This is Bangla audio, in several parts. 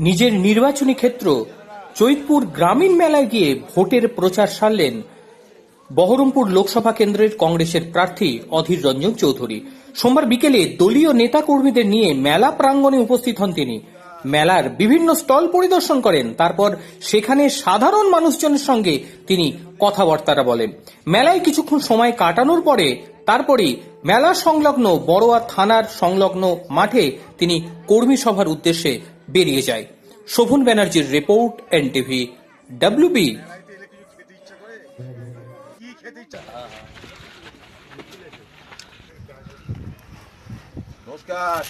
নিজের নির্বাচনী ক্ষেত্র চৈতপুর গ্রামীণ মেলায় গিয়ে ভোটের প্রচার সারলেন বহরমপুর লোকসভা কেন্দ্রের কংগ্রেসের প্রার্থী অধীর রঞ্জন চৌধুরী। সোমবার বিকেলে দলীয় নেতাকর্মীদের নিয়ে মেলা প্রাঙ্গণে উপস্থিত হন তিনি। মেলার বিভিন্ন স্টল পরিদর্শন করেন। তারপর সেখানে সাধারণ মানুষজনের সঙ্গে তিনি কথাবার্তারা বলেন। মেলায় কিছুক্ষণ সময় কাটানোর পরে তারপরেই মেলা সংলগ্ন বড়োয়া থানার সংলগ্ন মাঠে তিনি কর্মী সভার উদ্দেশ্যে বেরিয়ে যায়। শোভন ব্যানার্জির রিপোর্ট, এনটিভি ডাব্লিউবি কি খেতে নমস্কার।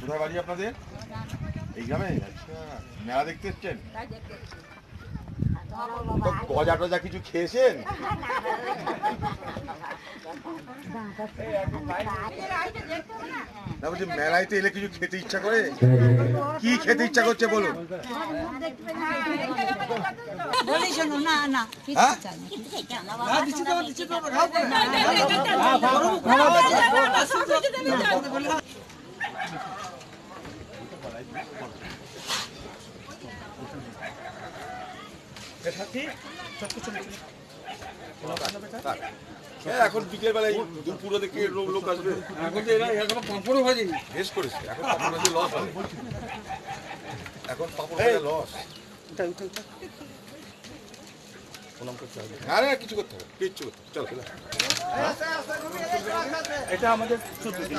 কোথায় বাড়ি আপনাদের? এই গ্রামে? আচ্ছা মেলা দেখতে এসছেন? গজা টজা কিছু খেয়েছেন না বলছি মেলায় তো এলে কিছু খেতে ইচ্ছা করে কি খেতে ইচ্ছা করছে বলুন বলি না হ্যাঁ এখন বিকেল বেলায় দুপুরে দেখে লোক আসবে। এখন তো এরা এখনও পাঁপড়ও ভাজেনি। বেশ করেছে এখন পাপড় ভাজে লস হবে। এখন পাপড় ভাজে লস কিছু করতে হবে কিচ্ছু করতে চলো এটা আমাদের চোদ্দ দিন